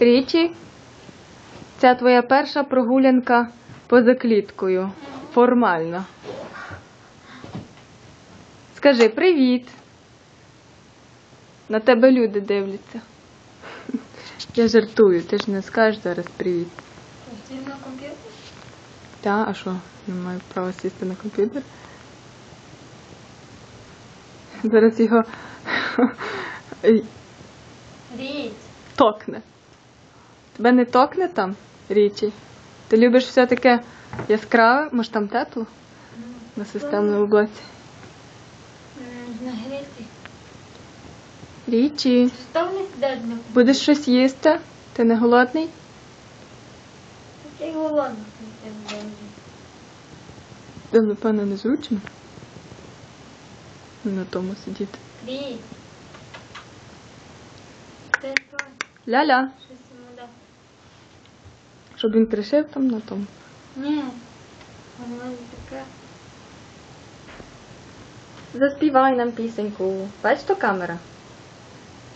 Річі, це твоя перша прогулянка поза кліткою. Формально. Скажи привіт. На тебе люди дивляться. Я жартую, ти ж не скажеш зараз привіт. Ти на комп'ютер? Та, а що? Не маю права сісти на комп'ютер. Зараз його Річ. токне. Тебе не токне там, річі? Ти любиш все таке яскраве, може там тепло на системному блоці? Нагріти. Річі, будеш щось їсти? Ти не голодний? Ти голодний. Та, напевно, незручно. На тому сидіти. Ля-ля. Щоб він пришив там на тому. Ні. Воно таке. Заспівай нам пісеньку. Бач, то камера?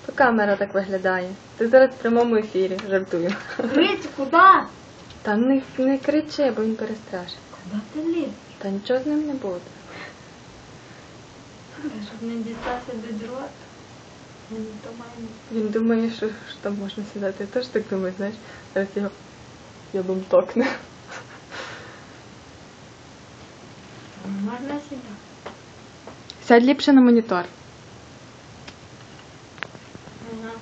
То камера так виглядає. Ти зараз в прямому ефірі, жартую. Річ, куди? Та не, не кричи, бо він перестрашить. Куди ти ліз? Та нічого з ним не буде. Щоб не дістатися до дрот. Він думає, що, що там можна сідати. Я теж так думаю, знаєш, зараз його я бом токне. Можна сідати. Сядь ліпше на монітор. Ага.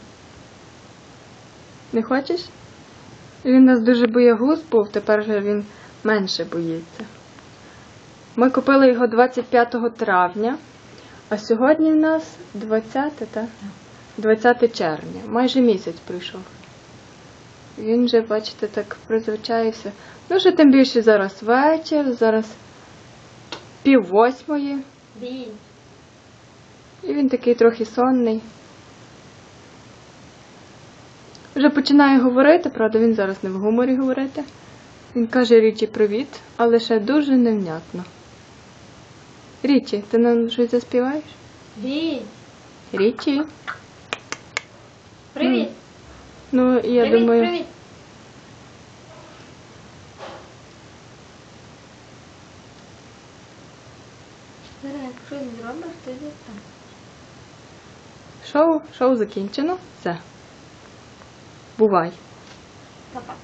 Не хочеш? Він нас дуже боягуз був, тепер же він менше боїться. Ми купили його 25 травня, а сьогодні в нас 20, та? 20 червня. Майже місяць пройшов. Він вже, бачите, так призвичаївся. Ну, що тим більше зараз вечір, зараз пів восьмої, і він такий трохи сонний. Вже починає говорити, правда, він зараз не в гуморі говорити. Він каже Річі привіт, але ще дуже невнятно. Річі, ти нам щось заспіваєш? Річ. Річі? Привіт. Ну, я привіт, думаю, привіт. Якщо не зробиш, то йде так. шоу, шоу закінчено. Все. Бувай. Па-па.